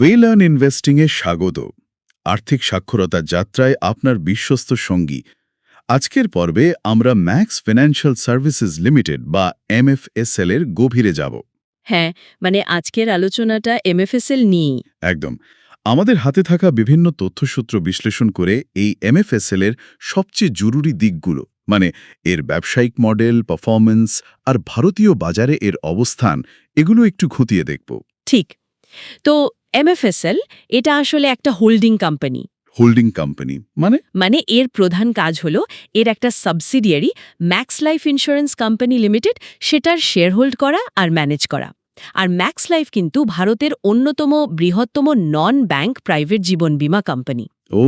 ওয়েলার্ন ইনভেস্টিংয়ে স্বাগত। আর্থিক সাক্ষরতার যাত্রায় আপনার বিশ্বস্ত সঙ্গী। আজকের পর্বে আমরা ম্যাক্স ফিনান্সিয়াল সার্ভিসেস লিমিটেড বা এমএফএসএল এর গভীরে যাব। হ্যাঁ মানে আজকের আলোচনাটা এমএফএসএল নিয়েই। একদম। আমাদের হাতে থাকা বিভিন্ন তথ্যসূত্র বিশ্লেষণ করে এই এমএফএসএল এর সবচেয়ে জরুরি দিকগুলো মানে এর ব্যবসায়িক মডেল পারফরম্যান্স আর ভারতীয় বাজারে এর অবস্থান এগুলো একটু খতিয়ে দেখব। ঠিক। তো এমএফএসএল এটা আসলে একটা হোল্ডিং কোম্পানি হোল্ডিং কোম্পানি মানে? মানে এর প্রধান কাজ হলো এর একটা subsidiary Max Life insurance company limited সেটার শেয়ার হোল্ড করা আর ম্যানেজ করা। আর ম্যাক্স লাইফ কিন্তু ভারতের অন্যতম বৃহত্তম নন ব্যাংক প্রাইভেট জীবন বীমা কোম্পানি ও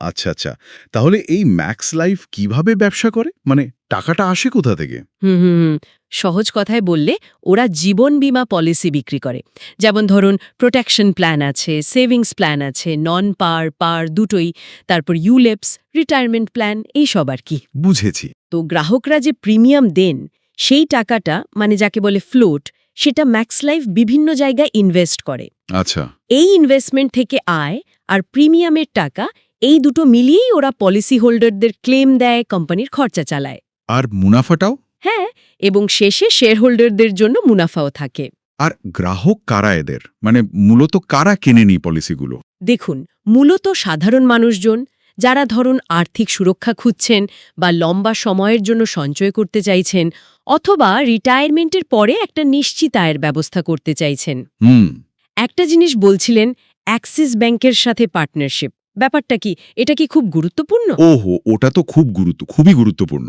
আচ্ছা আচ্ছা। তাহলে এই ম্যাক্স লাইফ কীভাবে ব্যবসা করে? মানে টাকাটা আসে কোথা থেকে? হুম হুম হুম। সহজ কথায় বললে ওরা জীবন বীমা পলিসি বিক্রি করে। যেমন ধরুন প্রোটেকশন প্ল্যান আছে সেভিংস প্ল্যান আছে নন পার পার দুটোই তারপর ইউলেপস রিটায়ারমেন্ট প্ল্যান এইসব আর কি। বুঝেছি। তো গ্রাহকরা যে প্রিমিয়াম দেন সেই টাকাটা মানে যাকে বলে ফ্লোট সেটা ম্যাক্স লাইফ বিভিন্ন জায়গায় ইনভেস্ট করে। আচ্ছা। এই ইনভেস্টমেন্ট থেকে আয় আর প্রিমিয়ামের টাকা এই দুটো মিলিয়েই ওরা পলিসি হোল্ডারদের ক্লেম দেয় কোম্পানির খরচা চালায়। আর মুনাফাটাও? হ্যাঁ এবং শেষে শেয়ারহোল্ডারদের জন্য মুনাফাও থাকে। আর গ্রাহক কারা এদের? মানে মূলত কারা কেনে নি পলিসিগুলো? দেখুন মূলত সাধারণ মানুষজন যারা ধরুন আর্থিক সুরক্ষা খুঁজছেন বা লম্বা সময়ের জন্য সঞ্চয় করতে চাইছেন অথবা রিটায়ারমেন্টের পরে একটা নিশ্চিত আয়ের ব্যবস্থা করতে চাইছেন। হুম। একটা জিনিস বলছিলেন অ্যাক্সিস ব্যাংকের সাথে পার্টনারশিপ ব্যাপারটা কি? এটা কি খুব গুরুত্বপূর্ণ? ওহো ওটা তো খুব গুরুত্ব খুবই গুরুত্বপূর্ণ।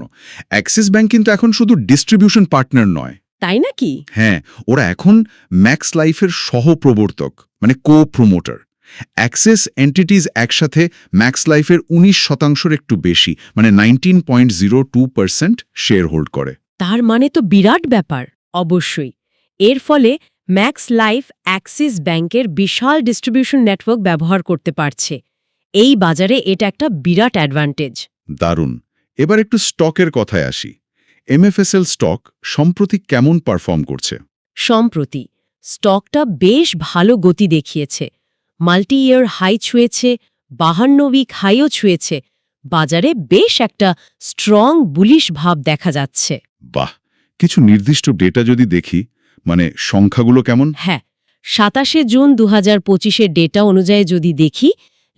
অ্যাক্সিস ব্যাংক কিন্তু এখন শুধু ডিস্ট্রিবিউশন পার্টনার নয়। তাই নাকি? হ্যাঁ ওরা এখন ম্যাক্স লাইফের সহপ্রবর্তক মানে কো প্রোমোটার অ্যাক্সেস এন্টিটিজ একসাথে ম্যাক্স লাইফের উনিশ শতাংশের একটু বেশি মানে nineteen point zero two percent share hold করে। তার মানে তো বিরাট ব্যাপার অবশ্যই। এর ফলে ম্যাক্স লাইফ অ্যাক্সিস ব্যাংকের বিশাল ডিস্ট্রিবিউশন নেটওয়ার্ক ব্যবহার করতে পারছে। এই বাজারে এটা একটা বিরাট অ্যাডভান্টেজ দারুণ। এবার একটু স্টকের কথায় আসি। এমএফএসএল স্টক সম্প্রতি কেমন পারফর্ম করছে? সম্প্রতি স্টকটা বেশ ভালো গতি দেখিয়েছে। মাল্টি ইয়ার হাই ছুঁয়েছে বাহান্ন উইক হাইও ছুঁয়েছে। বাজারে বেশ একটা স্ট্রং বুলিশ ভাব দেখা যাচ্ছে। বাহ! কিছু নির্দিষ্ট ডেটা যদি দেখি মানে সংখ্যাগুলো কেমন? হ্যাঁ সাতাশে জুন দু হাজার পঁচিশের ডেটা অনুযায়ী যদি দেখি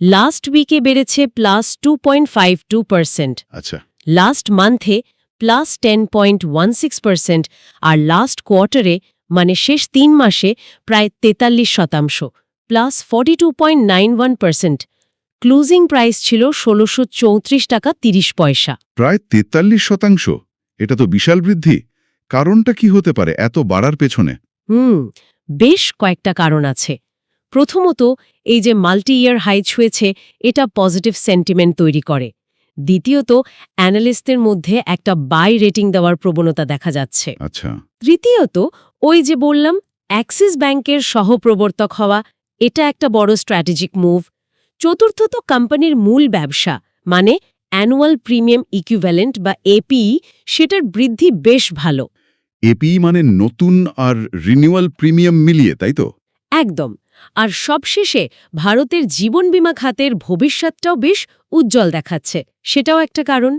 লাস্ট উইকে বেড়েছে plus two point five two percent আচ্ছা। Last মান্থে plus ten point one six percent আর লাস্ট কোয়ার্টারে মানে শেষ তিন মাসে প্রায় তেতাল্লিশ শতাংশ plus forty two point nine one percent closing price ছিল ষোলোশো চৌত্রিশ টাকা তিরিশ পয়সা। প্রায় তেতাল্লিশ শতাংশ? এটা তো বিশাল বৃদ্ধি। কারণটা কি হতে পারে এত বাড়ার পেছনে? হুম বেশ কয়েকটা কারণ আছে। প্রথমত এই যে মাল্টি ইয়ার হাই ছুঁয়েছে এটা পজিটিভ সেন্টিমেন্ট তৈরি করে। দ্বিতীয়ত অ্যানালিস্টদের মধ্যে একটা বাই রেটিং দেওয়ার প্রবণতা দেখা যাচ্ছে। আচ্ছা। তৃতীয়ত ওই যে বললাম অ্যাক্সিস ব্যাংকের সহপ্রবর্তক হওয়া এটা একটা বড় স্ট্র্যাটেজিক মুভ। চতুর্থত কোম্পানির মূল ব্যবসা মানে অ্যানুয়াল প্রিমিয়াম ইকুইভ্যালেন্ট বা এপিই সেটার বৃদ্ধি বেশ ভালো। এপি মানে নতুন আর রিনিউয়াল প্রিমিয়াম মিলিয়ে তাই তো? একদম। আর সবশেষে ভারতের জীবন বীমা খাতের ভবিষ্যৎটাও বেশ উজ্জ্বল দেখাচ্ছে। সেটাও একটা কারণ।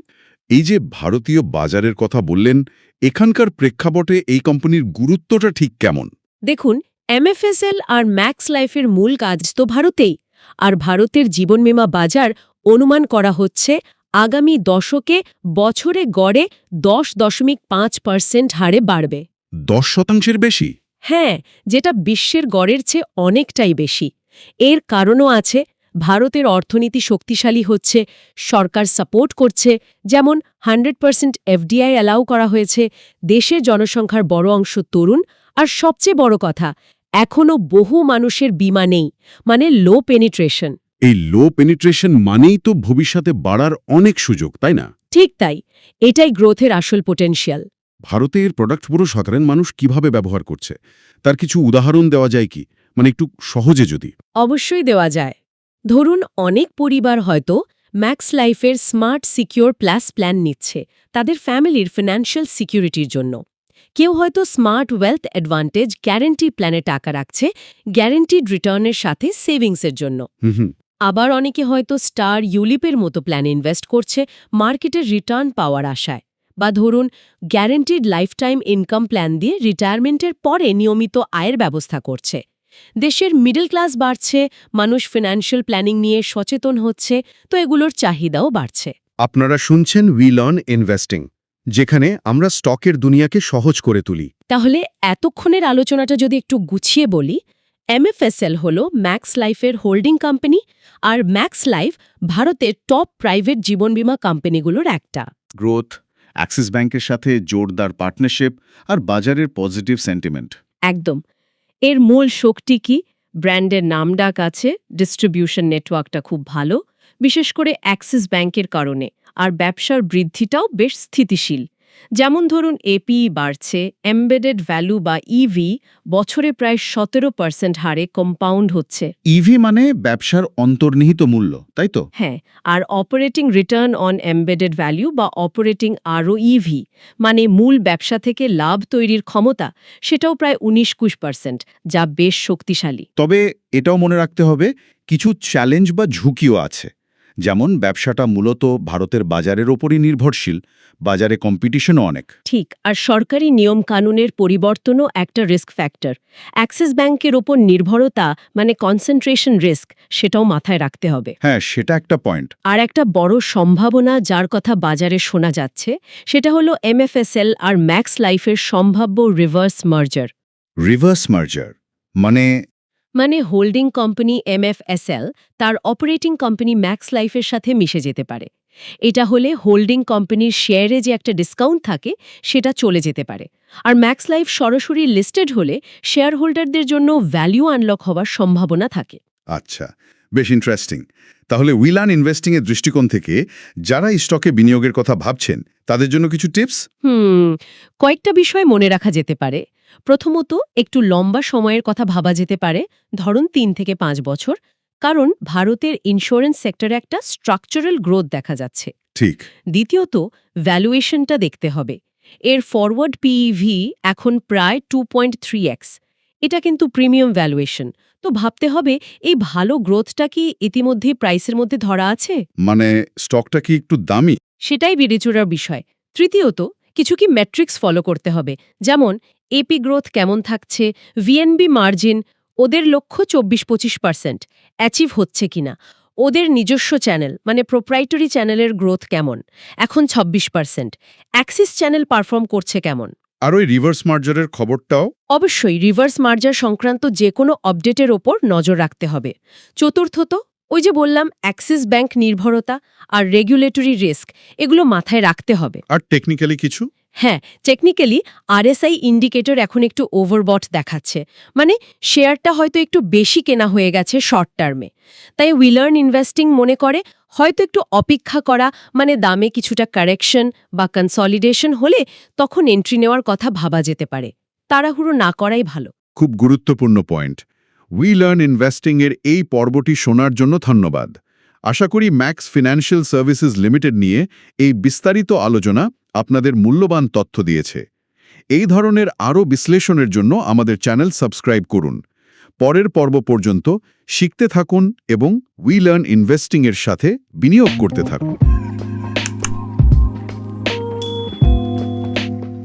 এই যে ভারতীয় বাজারের কথা বললেন এখানকার প্রেক্ষাপটে এই কোম্পানির গুরুত্বটা ঠিক কেমন? দেখুন এমএফএসএল আর ম্যাক্স লাইফের মূল কাজ তো ভারতেই। আর ভারতের জীবন বিমা বাজার অনুমান করা হচ্ছে আগামী দশকে বছরে গড়ে দশ দশমিক পাঁচ পার্সেন্ট হারে বাড়বে। দশ শতাংশের বেশি? হ্যাঁ যেটা বিশ্বের গড়ের চেয়ে অনেকটাই বেশি। এর কারণও আছে ভারতের অর্থনীতি শক্তিশালী হচ্ছে সরকার সাপোর্ট করছে যেমন হান্ড্রেড পার্সেন্ট এফডিআই অ্যালাউ করা হয়েছে দেশের জনসংখ্যার বড় অংশ তরুণ আর সবচেয়ে বড় কথা এখনও বহু মানুষের বিমা নেই মানে লো পেনিট্রেশন এই লো পেনিট্রেশন মানেই তো ভবিষ্যতে বাড়ার অনেক সুযোগ তাই না? ঠিক তাই এটাই গ্রোথের আসল পোটেনশিয়াল ভারতে এর প্রোডাক্ট পুরো সাধারণ মানুষ কীভাবে ব্যবহার করছে? তার কিছু উদাহরণ দেওয়া যায় কি? মানে একটু সহজে যদি। অবশ্যই দেওয়া যায়। ধরুন অনেক পরিবার হয়তো ম্যাক্স লাইফের স্মার্ট সিকিউর প্লাস প্ল্যান নিচ্ছে তাদের ফ্যামিলির ফিনান্সিয়াল সিকিউরিটির জন্য। কেউ হয়তো স্মার্ট ওয়েলথ অ্যাডভান্টেজ গ্যারেন্টি প্ল্যানে টাকা রাখছে গ্যারেন্টিড রিটার্নের সাথে সেভিংসের জন্য। আবার অনেকে হয়তো স্টার ইউলিপের মতো প্ল্যানে ইনভেস্ট করছে মার্কেটের রিটার্ন পাওয়ার আশায়। বা ধরুন গ্যারেন্টিড লাইফটাইম ইনকাম প্ল্যান দিয়ে রিটায়ারমেন্টের পরে নিয়মিত আয়ের ব্যবস্থা করছে। দেশের মিডল ক্লাস বাড়ছে মানুষ ফিনান্সিয়াল প্ল্যানিং নিয়ে সচেতন হচ্ছে তো এগুলোর চাহিদাও বাড়ছে। আপনারা শুনছেন উইল অন ইনভেস্টিং যেখানে আমরা স্টকের দুনিয়াকে সহজ করে তুলি। তাহলে এতক্ষণের আলোচনাটা যদি একটু গুছিয়ে বলি এমএফএসএল হল ম্যাক্স লাইফের হোল্ডিং কোম্পানি আর ম্যাক্স লাইফ ভারতের টপ প্রাইভেট জীবন বীমা কোম্পানিগুলোর একটা। গ্রোথ অ্যাক্সিস ব্যাংকের সাথে জোরদার পার্টনারশিপ আর বাজারের পজিটিভ সেন্টিমেন্ট। একদম। এর মূল শক্তি কি? ব্র্যান্ডের নামডাক আছে, ডিস্ট্রিবিউশন নেটওয়ার্কটা খুব ভালো, বিশেষ করে অ্যাক্সিস ব্যাংকের কারণে। আর ব্যবসার বৃদ্ধিটাও বেশ স্থিতিশীল। যেমন ধরুন এপি বাড়ছে এমবেডেড ভ্যালু বা ইভি বছরে প্রায় সতেরো পার্সেন্ট হারে কম্পাউন্ড হচ্ছে। ইভি মানে ব্যবসার অন্তর্নিহিত মূল্য তাই তো? হ্যাঁ আর operating return on embedded value বা অপারেটিং আরও ইভি মানে মূল ব্যবসা থেকে লাভ তৈরির ক্ষমতা সেটাও প্রায় উনিশ কুশ পার্সেন্ট যা বেশ শক্তিশালী। তবে এটাও মনে রাখতে হবে কিছু চ্যালেঞ্জ বা ঝুঁকিও আছে। যেমন ব্যবসাটা মূলত ভারতের বাজারের ওপরই নির্ভরশীল বাজারে কম্পিটিশনও অনেক। ঠিক আর সরকারি নিয়ম কানুনের পরিবর্তনও একটা রিস্ক ফ্যাক্টর অ্যাক্সিস ব্যাংকের ওপর নির্ভরতা মানে কনসেন্ট্রেশন রিস্ক সেটাও মাথায় রাখতে হবে। হ্যাঁ সেটা একটা পয়েন্ট আর একটা বড় সম্ভাবনা যার কথা বাজারে শোনা যাচ্ছে সেটা হলো এমএফএসএল আর ম্যাক্স লাইফের সম্ভাব্য রিভার্স মার্জার রিভার্স মার্জার মানে মানে হোল্ডিং কোম্পানি এমএফএসএল তার অপারেটিং কোম্পানি ম্যাক্স লাইফের সাথে মিশে যেতে পারে। এটা হলে হোল্ডিং কোম্পানির শেয়ারে যে একটা ডিসকাউন্ট থাকে সেটা চলে যেতে পারে। আর ম্যাক্স লাইফ সরাসরি লিস্টেড হলে শেয়ার হোল্ডারদের জন্য ভ্যালু আনলক হওয়ার সম্ভাবনা থাকে। আচ্ছা বেশ ইন্টারেস্টিং তাহলে উইলান ইনভেস্টিংয়ের দৃষ্টিকোণ থেকে যারা স্টকে বিনিয়োগের কথা ভাবছেন তাদের জন্য কিছু টিপস হুম কয়েকটা বিষয় মনে রাখা যেতে পারে। প্রথমত একটু লম্বা সময়ের কথা ভাবা যেতে পারে ধরুন তিন থেকে পাঁচ বছর কারণ ভারতের ইন্স্যুরেন্স সেক্টরে একটা স্ট্রাকচারাল গ্রোথ দেখা যাচ্ছে। ঠিক। দ্বিতীয়ত ভ্যালুয়েশনটা দেখতে হবে। এর ফরওয়ার্ড পিইভি এখন প্রায় টু পয়েন্ট থ্রি এক্স এটা কিন্তু প্রিমিয়াম ভ্যালুয়েশন তো ভাবতে হবে এই ভালো গ্রোথটা কি ইতিমধ্যে প্রাইসের মধ্যে ধরা আছে? মানে স্টকটা কি একটু দামি? সেটাই বিবেচনার বিষয়। তৃতীয়ত কিছু কি ম্যাট্রিক্স ফলো করতে হবে। যেমন এপি গ্রোথ কেমন থাকছে ভিএনবি মার্জিন ওদের লক্ষ্য চব্বিশ পঁচিশ পার্সেন্ট অ্যাচিভ হচ্ছে কিনা ওদের নিজস্ব চ্যানেল মানে প্রোপ্রাইটরি চ্যানেলের গ্রোথ কেমন এখন ২৬ পার্সেন্ট অ্যাক্সিস চ্যানেল পারফর্ম করছে কেমন? আর ওই রিভার্স মার্জারের খবরটাও? অবশ্যই রিভার্স মার্জার সংক্রান্ত যে কোনো আপডেটের ওপর নজর রাখতে হবে। চতুর্থত ওই যে বললাম অ্যাক্সিস ব্যাংক নির্ভরতা আর রেগুলেটরি রিস্ক এগুলো মাথায় রাখতে হবে। আর টেকনিক্যালি কিছু? হ্যাঁ টেকনিক্যালি আরএসআই ইন্ডিকেটর এখন একটু ওভারবট দেখাচ্ছে। মানে শেয়ারটা হয়তো একটু বেশি কেনা হয়ে গেছে শর্ট টার্মে তাই উইলার্ন ইনভেস্টিং মনে করে, হয়তো একটু অপেক্ষা করা মানে দামে কিছুটা কারেকশন বা কনসলিডেশন হলে তখন এন্ট্রি নেওয়ার কথা ভাবা যেতে পারে। তাড়াহুড়ো না করাই ভালো। খুব গুরুত্বপূর্ণ পয়েন্ট উই লার্ন ইনভেস্টিং এর এই পর্বটি শোনার জন্য ধন্যবাদ। আশা করি ম্যাক্স ফিনান্সিয়াল সার্ভিসেস লিমিটেড নিয়ে এই বিস্তারিত আলোচনা আপনাদের মূল্যবান তথ্য দিয়েছে। এই ধরনের আরও বিশ্লেষণের জন্য আমাদের চ্যানেল সাবস্ক্রাইব করুন। পরের পর্ব পর্যন্ত শিখতে থাকুন এবং উই লার্ন ইনভেস্টিংয়ের সাথে বিনিয়োগ করতে থাকুন।